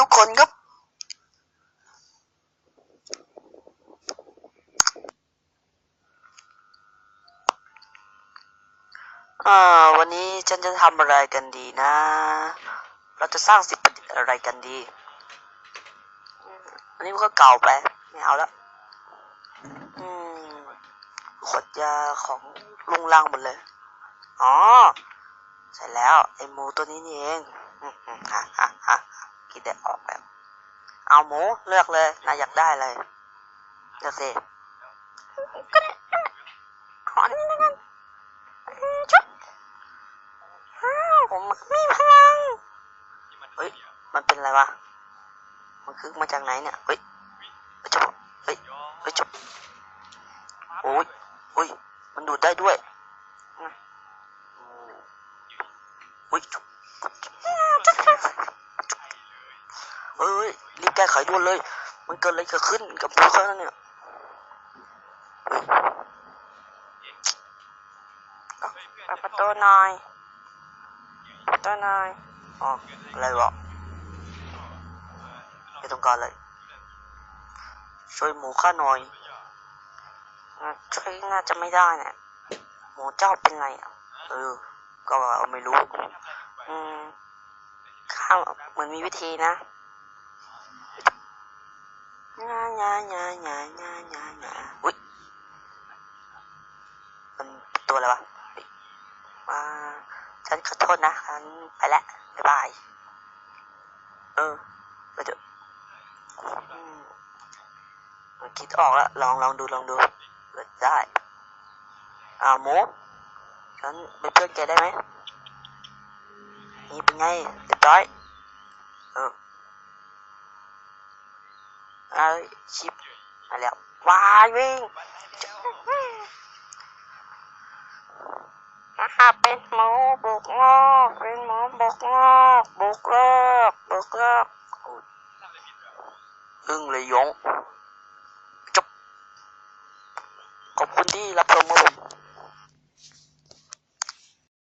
ทุกคนครับวันนี้ฉันจะทำอะไรกันดีนะ เราจะสร้างสิ่งประดิษฐ์อะไรกันดี อันนี้มันก็เก่าไป ไม่เอาละอืมขวดยาของลุงลังหมดเลย อ๋อ ใช่แล้ว ไอหมูตัวนี้นี่เองอืมอืมฮ่าฮ่าฮ่า คิดได้ออกแล้วเอาหมูเลือกเลยนายอยากได้อะไรเลือกสิก็ได้ขออันนี้แล้วกันชุบอ้าวผมมีพลังเฮ้ยมันเป็นอะไรวะมันคือมาจากไหนเนี่ยเฮ้ยจบเฮ้ยเฮ้ยจบโอ้ยโอ้ยมันดูดได้ด้วย ฮ้ยรีบแก้ไขด่วนเลย มันเกิดอะไรเกิดขึ้นกับพวกเขาเนี่ยเฮ้ยเปิดประตูหน่อยเปิดประตูหน่อยอ๋ออะไรวะไม่ต้องการเลยช่วยหมูข้าหน่อยอะช่วยน่าจะไม่ได้เนี่ยหมูเจ้าเป็นไรอะเออ ก็ไม่รู้ อืมข้าวเหมือนมีวิธีนะ งางางางางางางาอุ้ยมันตัวอะไรวะมาฉันขอโทษนะฉันไปแล้วบ๊ายบาย เออไปเถอะคิดออกแล้วลองลองดูลองดูเปิดได้อ่าหมูฉันเป็นเพื่อนแกได้ไหมนี่เป็นไงเรียบร้อยเออ เอ้ยชิปมาแล้ววายวิ่งนะคะเป็นหมูบุกงอกเป็นหมูบุกงอกบุกเลิกบุกเลิกอึ้งเลยยงจบขอบคุณที่รับชมครับผม